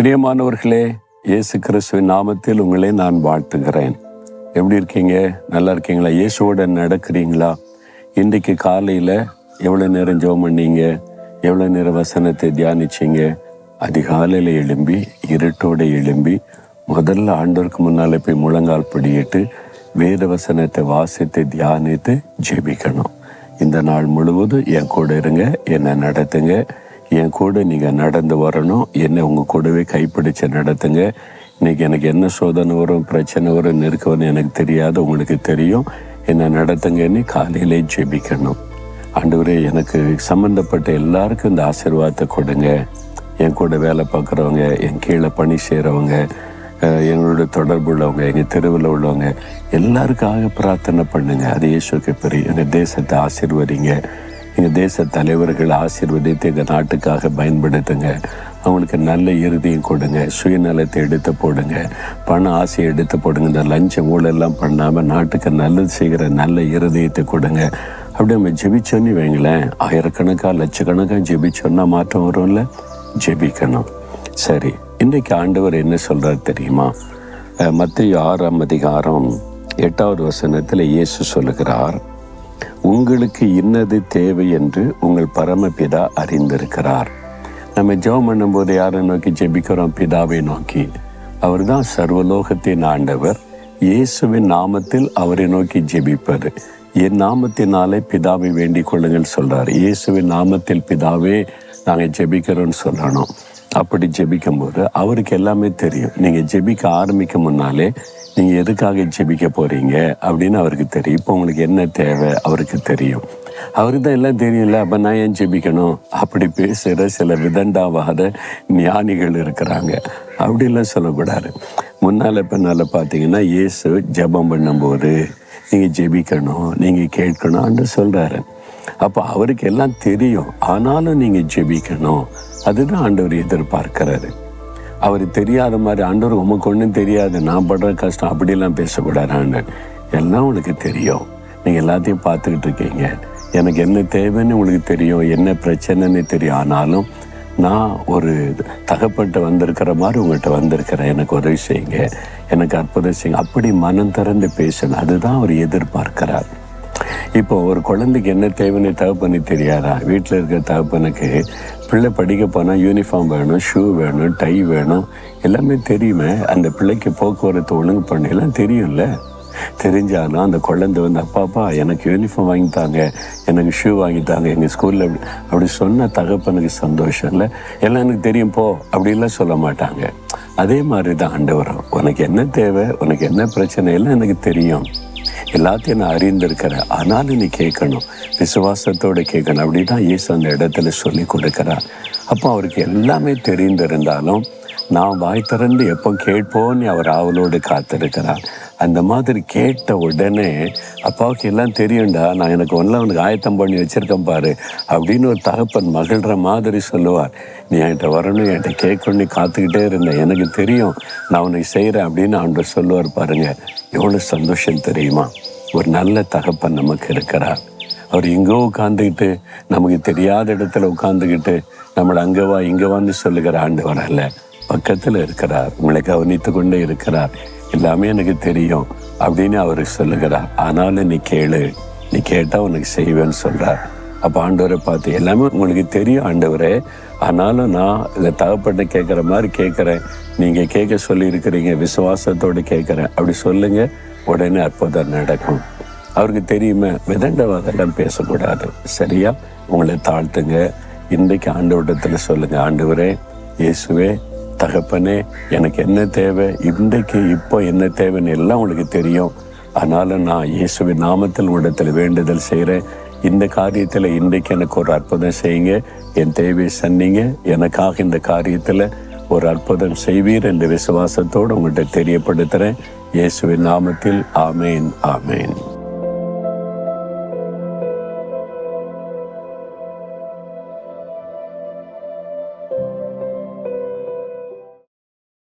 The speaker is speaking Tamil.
பிரியமானவர்களே இயேசு கிறிஸ்துவின் நாமத்தில் உங்களை நான் வாழ்த்துகிறேன். எப்படி இருக்கீங்க? நல்லா இருக்கீங்களா? இயேசுவோட நடக்கிறீங்களா? இன்றைக்கு காலையில் எவ்வளோ நேரம் ஜெபம் பண்ணீங்க? எவ்வளோ நேரம் வசனத்தை தியானிச்சீங்க? அதிகாலையில் எழும்பி இருட்டோடு எழும்பி முதல்ல ஆண்டோருக்கு முன்னால் போய் முழங்கால் படியிட்டு வேத வசனத்தை வாசித்து தியானித்து ஜெபிக்கணும். இந்த நாள் முழுவதும் என் கூட இருங்க என்னை நடத்துங்க. என் கூட நீங்கள் நடந்து வரணும். என்னை உங்கள் கூடவே கைப்பிடிச்சு நடத்துங்க. இன்றைக்கி எனக்கு என்ன சோதனை வரும் பிரச்சனை வரும் நெருக்க வரும் எனக்கு தெரியாது உங்களுக்கு தெரியும். என்னை நடத்துங்கன்னு காலையிலே ஜெபிக்கணும். ஆண்டவரே எனக்கு சம்மந்தப்பட்ட எல்லாருக்கும் இந்த ஆசீர்வாதத்தை கொடுங்க. என் கூட வேலை பார்க்குறவங்க என் கீழே பணி செய்கிறவங்க எங்களோட தொடர்பு உள்ளவங்க எங்கள் தெருவில் உள்ளவங்க எல்லாருக்காக பிரார்த்தனை பண்ணுங்கள் அது இயேசுக்கு பெரிய எங்கள் தேசத்தை ஆசிர்வதிங்க. எங்கள் தேச தலைவர்கள் ஆசீர்வதித்து எங்கள் நாட்டுக்காக பயன்படுத்துங்க. அவங்களுக்கு நல்ல இறுதியும் கொடுங்க. சுயநலத்தை எடுத்து போடுங்க. பண ஆசையை எடுத்து போடுங்க. இந்த லஞ்சம் ஊழெல்லாம் பண்ணாமல் நாட்டுக்கு நல்லது செய்கிற நல்ல இருதயத்தை கொடுங்க. அப்படி நம்ம ஜெபிச்சோன்னு வைங்களேன். ஆயிரக்கணக்காக லட்சக்கணக்காக ஜெபிச்சோன்னா மாற்றம் வரும்ல? ஜெபிக்கணும். சரி இன்றைக்கு ஆண்டவர் என்ன சொல்கிறார் தெரியுமா? மத்திய ஆறாம் அதிகாரம் எட்டாவது வசனத்தில் இயேசு சொல்லுகிறார் உங்களுக்கு இன்னது தேவை என்று உங்கள் பரமபிதா அறிந்திருக்கிறார். நம்ம ஜெபம் பண்ணும்போது யாரை நோக்கி ஜெபிக்கிறோம்? பிதாவை நோக்கி. அவர் தான் சர்வலோகத்தின் ஆண்டவர். இயேசுவின் நாமத்தில் அவரை நோக்கி ஜெபிப்பது. என் நாமத்தினாலே பிதாவை வேண்டிக் கொள்ளுங்கள் சொல்கிறார் இயேசுவின் நாமத்தில் பிதாவே நாங்கள் ஜெபிக்கிறோன்னு சொல்லணும். அப்படி ஜெபிக்கும் போது அவருக்கு எல்லாமே தெரியும். நீங்கள் ஜெபிக்க ஆரம்பிக்க முன்னாலே நீங்கள் எதுக்காக ஜெபிக்க போகிறீங்க அப்படின்னு அவருக்கு தெரியும். இப்போ உங்களுக்கு என்ன தேவை அவருக்கு தெரியும். அவருக்கு தான் எல்லாம் தெரியும்ல அப்போ நான் ஏன் ஜெபிக்கணும்? அப்படி பேசுகிற சில விதண்டாவாத ஞானிகள் இருக்கிறாங்க. அப்படிலாம் சொல்லக்கூடாது. முன்னால் பின்னால் பார்த்தீங்கன்னா இயேசு ஜெபம் பண்ணும்போது நீங்கள் ஜெபிக்கணும் நீங்கள் கேட்கணும்னு சொல்கிறாரு அப்போ அவருக்கு எல்லாம் தெரியும். ஆனாலும் நீங்கள் ஜெபிக்கணும். அதுதான் ஆண்டவர் எதிர்பார்க்கிறாரு. அவர் தெரியாத மாதிரி ஆண்டவர் உமக்கு ஒன்றும் தெரியாது. நான் படுற கஷ்டம் அப்படிலாம் பேசக்கூடாது எல்லாம் உனக்கு தெரியும். நீங்கள் எல்லாத்தையும் பார்த்துக்கிட்டு இருக்கீங்க. எனக்கு என்ன தேவைன்னு உங்களுக்கு தெரியும். என்ன பிரச்சனைன்னு தெரியும். ஆனாலும் நான் ஒரு தகப்பட்டு வந்திருக்கிற மாதிரி உங்கள்கிட்ட வந்திருக்கிறேன். எனக்கு உதவி செய்யுங்க. எனக்கு அற்புதம் செய்யுங்க. அப்படி மனம் திறந்து பேசணும் அதுதான் அவர் எதிர்பார்க்கிறார். இப்போ ஒரு குழந்தைக்கு என்ன தேவைன்னு தகப்பன்னு தெரியாதா? வீட்டில் இருக்கிற தகப்பனுக்கு பிள்ளை படிக்க போனால் யூனிஃபார்ம் வேணும் ஷூ வேணும் டை வேணும். எல்லாமே தெரியுமே. அந்த பிள்ளைக்கு போக்குவரத்து ஒழுங்கு பண்ண. எல்லாம் தெரியும்ல. தெரிஞ்சாலும் அந்த குழந்தை வந்து அப்பாப்பா எனக்கு யூனிஃபார்ம் வாங்கித்தாங்க எனக்கு ஷூ வாங்கித்தாங்க எங்கள் ஸ்கூலில் அப்படி அப்படி சொன்ன தகப்பனுக்கு சந்தோஷம் இல்லை. எல்லாம் எனக்கு தெரியும் போ. அப்படிலாம் சொல்ல மாட்டாங்க. அதே மாதிரி தான் ஆண்டவரம். உனக்கு என்ன தேவை? உனக்கு என்ன பிரச்சனை? எல்லாம் எனக்கு தெரியும். எல்லாத்தையும் நான் அறிந்திருக்கிறேன். ஆனாலும் நீ கேட்கணும். விசுவாசத்தோடு கேட்கணும். அப்படி தான் இயேசு அந்த இடத்துல சொல்லி கொடுக்குறார். அப்போ அவருக்கு எல்லாமே தெரிந்திருந்தாலும் நான் வாய் திறந்து எப்போ கேட்போன்னு அவர் ஆவலோடு காத்திருக்கிறார். அந்த மாதிரி கேட்ட உடனே அப்பாவுக்கு எல்லாம் தெரியும்டா நான் எனக்கு ஒன்றில் அவனுக்கு ஆயத்தம் பண்ணி வச்சுருக்கேன் பாரு அப்படின்னு ஒரு தகப்பன் மகிழ்கிற மாதிரி சொல்லுவார். நீ என்கிட்ட வரணும் என்கிட்ட கேட்கணும்னு காத்துக்கிட்டே இருந்தேன் எனக்கு தெரியும் நான் உனக்கு செய்கிறேன் அப்படின்னு ஆண்டவர் சொல்லுவார் பாருங்கள் எவ்வளோ சந்தோஷம் தெரியுமா? ஒரு நல்ல தகப்பன் நமக்கு இருக்கிறார். அவர் எங்கோ உட்காந்துக்கிட்டு நமக்கு தெரியாத இடத்துல உட்காந்துக்கிட்டு நம்மளை அங்கே வா இங்கே வான்னு சொல்லுகிற ஆண்டு வரல பக்கத்தில் இருக்கிறார் உங்களை கவனித்து கொண்டே இருக்கிறார். எல்லாமே எனக்கு தெரியும் அப்படின்னு அவர் சொல்லுகிறார். ஆனாலும் நீ கேளு நீ கேட்டால் உனக்கு செய்வேன்னு சொல்கிறார் அப்போ ஆண்டவரை பார்த்து எல்லாமே உங்களுக்கு தெரியும் ஆண்டவரே ஆனாலும் நான் இதை தகப்பட்ட கேட்குற மாதிரி கேட்குறேன். நீங்கள் கேட்க சொல்லியிருக்கிறீங்க விசுவாசத்தோடு கேட்குறேன். அப்படி சொல்லுங்கள் உடனே அற்புதம் நடக்கும். அவருக்கு தெரியுமே விதண்டவாதெல்லாம் பேசக்கூடாது. சரியா? உங்களை தாழ்த்துங்க. இன்றைக்கு ஆண்டவரிடத்தில் சொல்லுங்கள் ஆண்டவரே இயேசுவே தகப்பனே எனக்கு என்ன தேவை? இன்றைக்கு இப்போ என்ன தேவைன்னு எல்லாம் உங்களுக்கு தெரியும். அதனால நான் இயேசுவின் நாமத்தில் உடத்தில் வேண்டுதல் செய்கிறேன். இந்த காரியத்தில் இன்றைக்கு எனக்கு ஒரு அற்புதம் செய்யுங்க. என் தேவையை சொன்னீங்க எனக்காக இந்த காரியத்தில் ஒரு அற்புதம் செய்வீர் என்ற விசுவாசத்தோடு உங்கள்கிட்ட தெரியப்படுத்துகிறேன் இயேசுவின் நாமத்தில் ஆமேன் ஆமேன்.